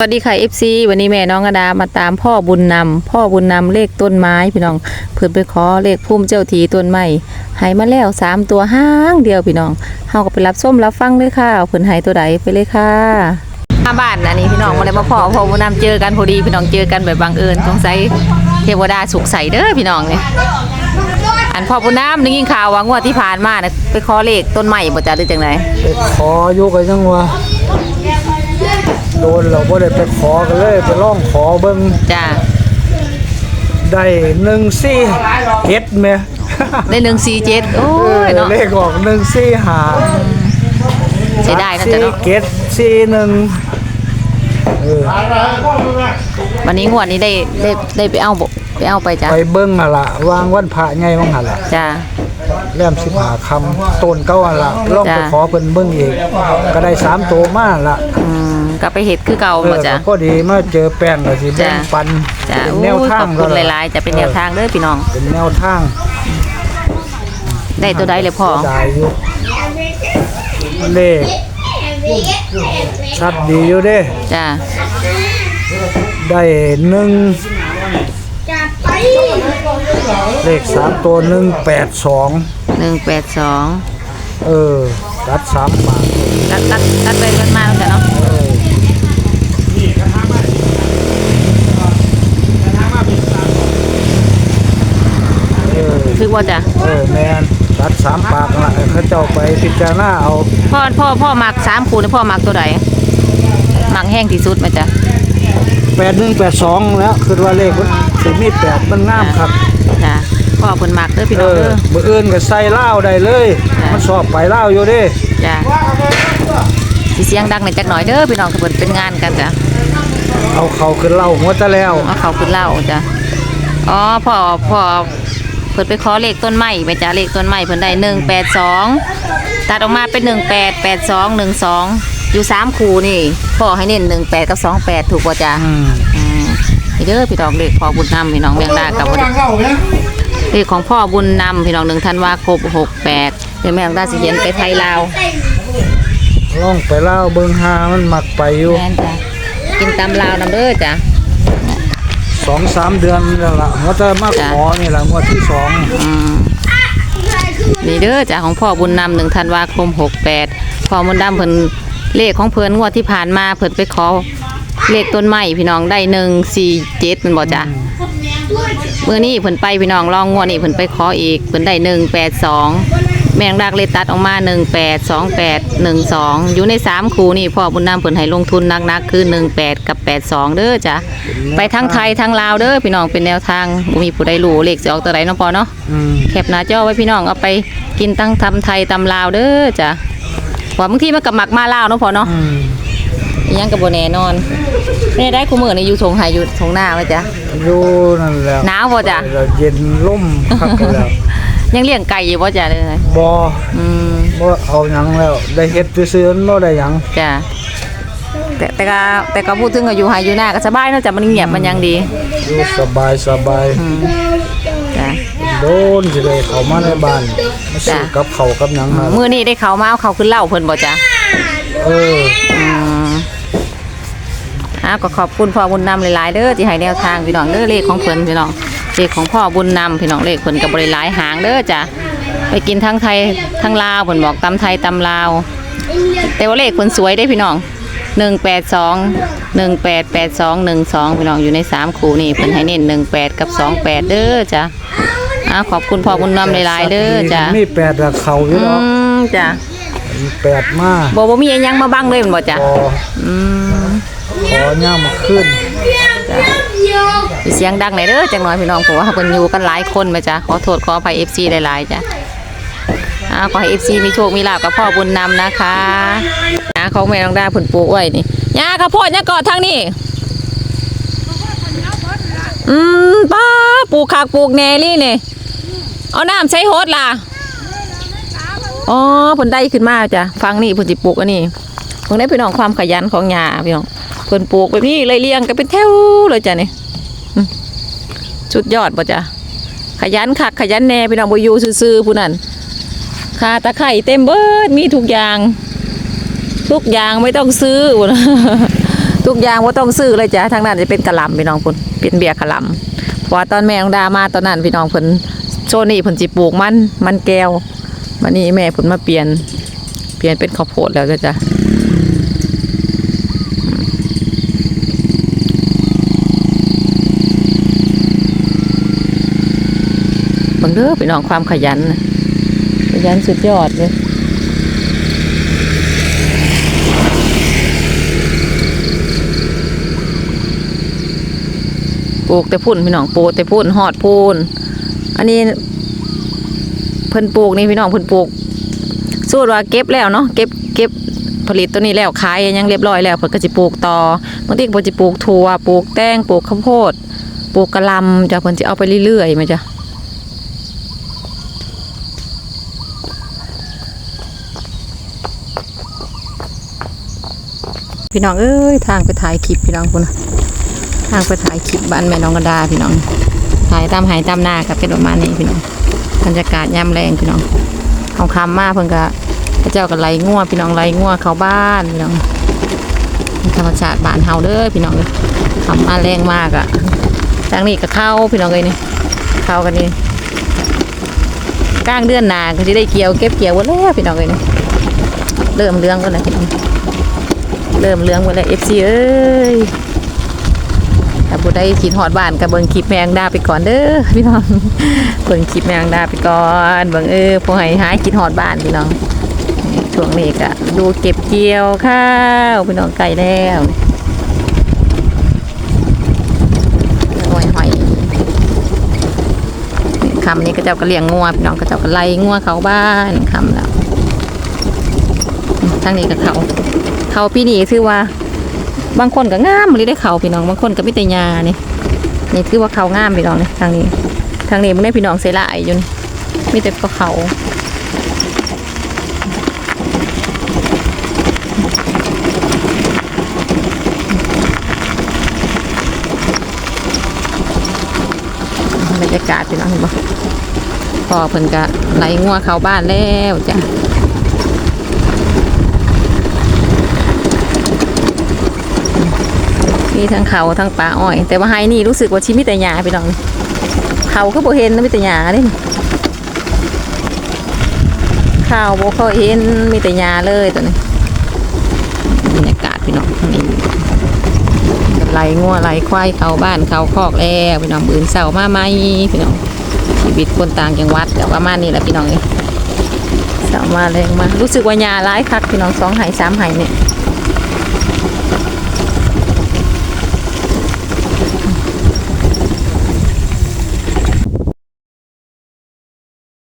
สวัสดีค่ะ FC วันนี้แม่น้องกระดามาตามพ่อบุญนำพ่อบุญนำเลขต้นไม้พี่น้องเพื่อนไปขอเลขพุ่มเจ้าทีต้นไม้ใหายมาแล้วสามตัวห้างเดียวพี่น้องเฮาก็ไปรับส้มรับฟังเลยค่ะเพื่อนใหายตัวใดไปเลยค่ะมาบ้านอันนี้พี่น้องมาเลยมาพ่อพ่อบุญนำเจอกันพอดีพี่น้องเจอกันแบบบังเอิญสงสัยเทวดาสุขใสเด้อพี่น้องเนี่ยอันพ่อบุญนำได้ยินข่าวว่างวดที่ผ่านมาน่ะไปขอเลขต้นไม้บ่จ้าหรือจังไดไปขออยู่กันยังวะ โดนเราบ่ได้ไปขอกันเลยไปร้องขอเบิ่งจ้าได้หนึ่งสี่เฮ็ดแม่ได้147โอ้ยเนาะเลขออกหนึ่งสี่หาเสียดายนะสี่จ๊ะเนาะเกตสี่หนึ่งเออวันนี้งวดนี้ได้ได้ได้ไปเอาบ่ไปเอาไปจ้ะไปเบิ่งอะล่ะวางวันพระไงว่างหั่นล่ะจ้าแล่มสิบหาคำต้นเก้าอะล่ะลองไปจ้ะขอเพิ่นเบิ่งอีกก็ได้สามตัวมาล่ะอืม กลับไปเห็ดคือเก่าเอบ่อจ้ะ ก็ดีมาเจอแป้งก็สิแบ่งจ้ะปันจ้าเป็นอู้แนวทางขอบคุณก็หลายๆจะเป็นแนวทางเด้อพี่น้อง เป็นแนวทางได้ตัวใดเลยพ่อได้อยู่เลขชัดดีอยู่เด้ จ้าได้หนึ่งเลขสามตัวหนึ่งแปดสอง182เออรัดสามบาทตัดตัดตัดไปกันมาแล้วจ้ะเนาะ เออเออ คือว่าจ้ะเออแมนรัดสามปากละเขาเจ้าไปพิจารณาเอาพ่อพ่อพ่อมัก3คู่นี่พ่อมักตัวใดมักแห้งที่สุดไหมจ้ะแปดหนึ่งแปดสองแล้วคือว่าเลขมันสิมีแปดมันงามครับจ้ะพ่อเพิ่นมักเด้อพี่เอน้องอเด้อมืออื่นก็ใส่เหล้าได้เลยจ้ะมันสอบไปเหล้าอยู่เดิจ้ะสิเสียงดังหน่อยจักหน่อยเด้อพี่น้องเพิ่นเป็นงานกันจ้ะเอาเขาขึ้นเหล้าหัวตะแล้วเอาเขาขึ้นเหล่าจ้ะอ๋อพ่อพ่อเพิ่นไปขอเลขต้นไม้ไปจ้ะเลขต้นไม้เพิ่นได้หนึ่งแปดสองตัดออกมาเป็นหนึ่งแปดแปดสองหนึ่งสองอยู่สามคูนี่พ่อให้เน้นหนึ่งแปดกับสองแปดถูกป่ะจ้ะอืมอืมนี่เด้อพี่น้องเลขพ่อบุญนำพี่น้องเมียงดากับบ่ได้เลขของพ่อบุญนำพี่น้องหนึ่งธันวาคมหกแปดเดี๋ยวแม่งได้สิเขียนไปไทยลาวล่องไปเหล้าเบิ่งหามันมักไปอยู่แม่นจ้ะกินตำลาวนำเด้อจ้ะ สองสามเดือนแล้วล่ะหัวตะมาจ้ะขอนี่ล่ะงวดที่สองอืมนี่เด้อจ้ะของพ่อบุญนำหนึ่งธันวาคมหกแปดพ่อบุญนำเพิ่นเลขของเพิ่นงวดที่ผ่านมาเพิ่นไปขอเลขต้นไม้พี่น้องได้หนึ่งสี่เจ็ดมันบอกจ้ะเมื่อนี้เพิ่นไปพี่น้องลองงวดนี้เพิ่นไปขออีกเพิ่นได้หนึ่งแปดสอง แมงดักเลยตัดออกมาหนึ่งแปดสองแปดหนึ่งสองอยู่ในสามคูนี่พ่อบุญนำเพิ่นให้ลงทุนนักๆคือหนึ่งแปดกับแปดสองเด้อจ้ะไปทั้งไทยทั้งลาวเด้อพี่น้องเป็นแนวทางบ่มีผู้ใดรู้เลขสิออกตัวใดเนาะพอเนาะอืมแคปหน้าจอไว้พี่น้องเอาไปกินตั้งทำไทยตำลาวเด้อจ้ะว่าบางทีมันกับหมักมาลาวเนาะพอเนาะอืมอิหยังกับโบแน่นอนไม่ได้คู่มือในอยู่ทงไฮอยู่ทงหน้าไว้จ้ะอยู่นั่นแหละหนาวบ่จ้ะแล้วเย็นล่มคักแล้ว ยังเลี้ยงไก่อยู่บ่จ้ะเลย บ่อืมบ่เอาหยังแล้ว ได้เฮ็ดซื่อๆมันบ่ได้หยังจ้ะแต่แต่ก็แต่ก็พูดถึงก็อยู่ไฮอยู่หน้าก็สบายเนาะจ้ะมันเงียบมันยังดีอยู่สบายสบายอืมจ้ะ โดนสิได้เข้ามาในบ้านมาซื้อจ้ะ กับข้าวกับหยังนั่นมื้อนี้ได้เขาวมาเอาเขาวขึ้นเหล่าเพิ่นบ่จ้ะ เออ อืมอ้าวก็ขอบคุณพ่อบุญนำหลายๆเด้อที่ให้แนวทางพี่น้องเด้อเลขของเพิ่นพี่น้อง เลขของพ่อบุญนำพี่น้องเลขเพิ่นกับบริหลายหางเด้อจ้ะไปกินทั้งไทยทั้งลาวเพิ่นบอกตำไทยตำลาว แต่ว่าเลขเพิ่นสวยได้พี่น้องหนึ่งแปดสองหนึ่งแปดแปดสองหนึ่งสองพี่น้องอยู่ในสามคู่นี่เพิ่นให้เน้นหนึ่งแปดกับสองแปดเด้อจ้ะอ้าวขอบคุณพ่อบุญนำหลายๆเด้อจ้ะมีแปดอะเข้าอยู่อืเนาะมจ้ะมีแปดมาบ่บ่มีอิหยังมาบังเลยแม่นบ่จ้ะพออืม ขอย่ามขึ้น สิเสียงดังไหนเด้อจังน่อยพี่น้องเพราะว่าเพิ่นอยู่กันหลายคนมาจ้ะขอโทษขออภัย FC หลายๆจ้ะอ่าขอให้ FC มีโชคมีลาภกับพ่อบุญนำนะคะอ่าของแม่น้องไดาเพิ่นปลูกไว้นี่ย่าข้าวโพดย่ากอดทางนี้อืมป้าปลูกขากปลูกแหนลี่นี่เอาน้ำใช้โฮดล่ะอ๋อเพิ่นได้ขึ้นมาจ้ะฟังนี่เพิ่นสิปลูกอันนี้เพิ่นได้พี่น้องความขยันของยาพี่น้อง เพิ่นปลูกแบบนี้เลยเรียงกันเป็นแถวเลยจ้ะนี่ชุดยอดป่ะจ้ะขยันคักขยันแน่พี่น้องบอยู่ซื่อๆผู้นั้นคาตะไคร่เต็มเบิดมีทุกอย่าง ทุกอย่างไม่ต้องซื้อทุกอย่างว่าต้องซื้อเลยจ้ะทางนั้นจะเป็นกะหล่ำพี่น้องพุ่นเป็นเบียร์กะหล่ำเพราะว่าตอนแม่ของดามาตอนนั้นพี่น้องเพิ่นโซนี่เพิ่นสิปลูกมันมันแก้ววันนี้แม่เพิ่นมาเปลี่ยน เปลี่ยนเป็นข้าวโพดแล้วจ้ะ เด้อพี่น้องความขยัน ขยันสุดยอดเลยปลูกแต่พุ่นพี่น้องปลูกแต่พุ่นหอดพุ่นอันนี้เพิ่นปลูกนี่พี่น้องเพิ่นปลูกสูตรว่าเก็บแล้วเนาะเก็บเก็บผลิตตัวนี้แล้วขายยังเรียบร้อยแล้วเพิ่นก็สิปลูกต่อบางทีเพิ่นสิปลูกถั่วปลูกแตงปลูกข้าวโพดปลูกกะลำจ้ะเพิ่นสิเอาไปเรื่อยๆมาจ้ะ พี่น้องเอ้ยทางไปถ่ายคลิปพี่น้องพุ่นนะทางไปถ่ายคลิปบ้านแม่น้องกระดาพี่น้องถ่ายตามหายตามหน้ากับเป็นประมาณนี้พี่น้องบรรยากาศย่ำแรงพี่น้องเอาคำมาเพิ่นก็พระเจ้าก็ไล่ง่วพี่น้องไล่ง่วเขาบ้านพี่น้องธรรมชาติบ้านเฮาเด้อพี่น้องคำมาแรงมากอะทางนี้ก็เข้าพี่น้องเลยนี่เข้ากันนี่กลางเดือนหนาก็จะได้เกี่ยวเก็บเกี่ยวหมดแล้วพี่น้องเลยนี่เริ่มเรื่องกันแล้วพี่น้อง เริ่มเรื่องหมดแล้วเอฟซีเอ้ยถ้าผู้ใดคิดฮอดบ้านก็เบิงคลิปแมงดาไปก่อนเด้อพี่น้องเบิงคลิปแมงดาไปก่อนเบิงเออผู้ให้หายคิดฮอดบ้านพี่น้องช่วงนี้ก็ดูเก็บเกี่ยวข้าวพี่น้องไก่แล้วหอยหอยคำนี้ก็เจ้าก็เลี้ยงงัวพี่น้องก็เจ้าก็ไล่งัวเขาบ้านคำแล้วทั้งนี้ก็เขา เขาปีนี้ถือว่า บางคนก็งามเลยได้เขาพี่น้อง บางคนก็ไม่แต่ยานี่นี่คือว่าเขางามพี่น้องนี่ทางนี้ ทางนี้มันได้พี่น้องเสยหลายอยู่นี่มีแต่ก็เขาบรรยากาศพี่น้องเห็นบ่พอเพิ่นก็ไหลงัวเข้าบ้านแล้วจ้ะ มีทั้งเขาทั้งป่าอ้อย แต่ว่าไฮนี่รู้สึกว่าชิมิแต่หยาพี่น้องเขาก็บ่เห็นนะมีแต่หยาเด้ข้าวบ่ค่อยเห็นมีแต่หยาเลยตอนนี้บรรยากาศพี่น้องนี้ไหลงัวไหลควายเขาบ้านเขาคอกแล้วพี่น้องบืนเสามาไหมพี่น้องชีวิตคนต่างจังหวัดแต่ว่ามานี่แหละพี่น้องเอ้ยเสามาแรงมารู้สึกว่าหยาหลายคักพี่น้องสองไห่สามไห่เนี่ย